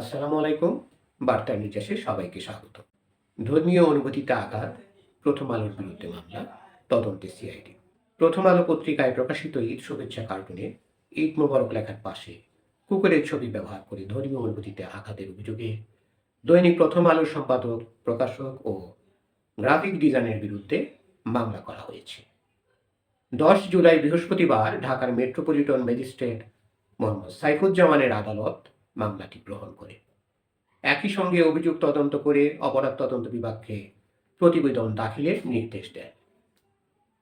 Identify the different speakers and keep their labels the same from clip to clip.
Speaker 1: আসসালামু আলাইকুম, বার্তা নির্যাসে সবাইকে স্বাগত। ধর্মীয় অনুভূতিতে আঘাত, প্রথম আলোর বিরুদ্ধে মামলা, তদন্তে সিআইডি। প্রথম আলো পত্রিকায় প্রকাশিত ঈদ শুভেচ্ছা কার্টুনে ঈদ মোবারক লেখার পাশে কুকুরের ছবি ব্যবহার করে ধর্মীয় অনুভূতিতে আঘাতের অভিযোগে দৈনিক প্রথম আলোর সম্পাদক, প্রকাশক ও গ্রাফিক ডিজাইনের বিরুদ্ধে মামলা করা হয়েছে। দশ জুলাই বৃহস্পতিবার ঢাকার মেট্রোপলিটন ম্যাজিস্ট্রেট মোহাম্মদ সাইফুজ্জামানের আদালত মামলাটি গ্রহণ করে। একই সঙ্গে অভিযোগ তদন্ত করে অপরাধ তদন্ত বিভাগকে প্রতিবেদন দাখিলের নির্দেশ দেন।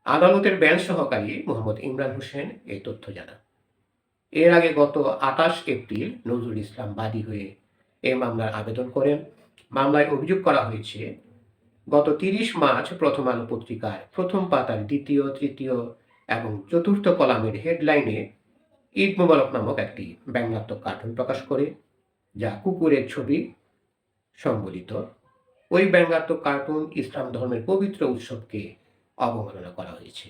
Speaker 1: আদালতের ব্যাংক সহকারী মোহাম্মদ ইমরান হোসেন এই তথ্য জানান। এর আগে গত আঠাশ এপ্রিল নজরুল ইসলাম বাদী হয়ে এ মামলার আবেদন করেন। মামলায় অভিযোগ করা হয়েছে, গত তিরিশ মার্চ প্রথম আলো পত্রিকার প্রথম পাতার দ্বিতীয়, তৃতীয় এবং চতুর্থ কলামের হেডলাইনে ঈদ মোবারক নামক একটি ব্যঙ্গাত্মক কার্টুন প্রকাশ করে, যা কুকুরের ছবি সংবলিত ওই ব্যঙ্গাত্মক কার্টুন ইসলাম ধর্মের পবিত্র উৎসবকে অবমাননা করা হয়েছে।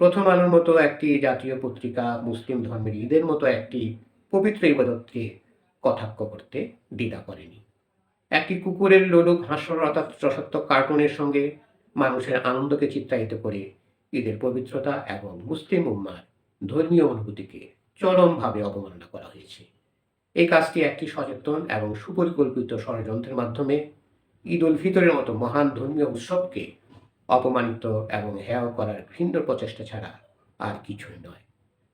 Speaker 1: প্রথম আলোর মতো একটি জাতীয় পত্রিকা মুসলিম ধর্মের ঈদের মতো একটি পবিত্র ইবাদতকে কটাক্ষ করতে দ্বিধা করেনি। একটি কুকুরের লোলুক হাস্যরতা রসাত্মক কার্টুনের সঙ্গে মানুষের আনন্দকে চিত্রায়িত করে ঈদের পবিত্রতা এবং মুসলিম উম্মার ধর্মীয় অনুভূতিকে চরমভাবে অবমাননা করা হয়েছে। এই কাজটি একটি সচেতন এবং সুপরিকল্পিত ষড়যন্ত্রের মাধ্যমে ঈদ উল ফিতরের মতো মহান ধর্মীয় উৎসবকে অপমানিত এবং হেয় করার ঘৃণ্য প্রচেষ্টা ছাড়া আর কিছুই নয়।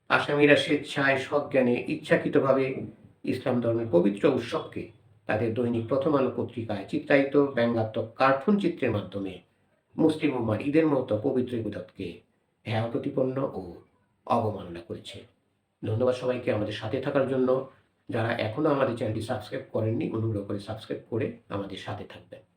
Speaker 1: আসামিরা স্বেচ্ছায় সজ্ঞানে ইচ্ছাকৃতভাবে ইসলাম ধর্মের পবিত্র উৎসবকে তাদের দৈনিক প্রথম আলো পত্রিকায় চিত্রায়িত ব্যঙ্গাত্মক কার্টুন চিত্রের মাধ্যমে মুসলিম উম্মার ঈদের মতো পবিত্র ইবাদতকে হেয়, প্রতিপন্ন ও অবমাননা করেছে। ধন্যবাদ সবাইকে আমাদের সাথে থাকার জন্য। যারা এখনও আমাদের চ্যানেলটি সাবস্ক্রাইব করেননি, অনুগ্রহ করে সাবস্ক্রাইব করে আমাদের সাথে থাকবেন।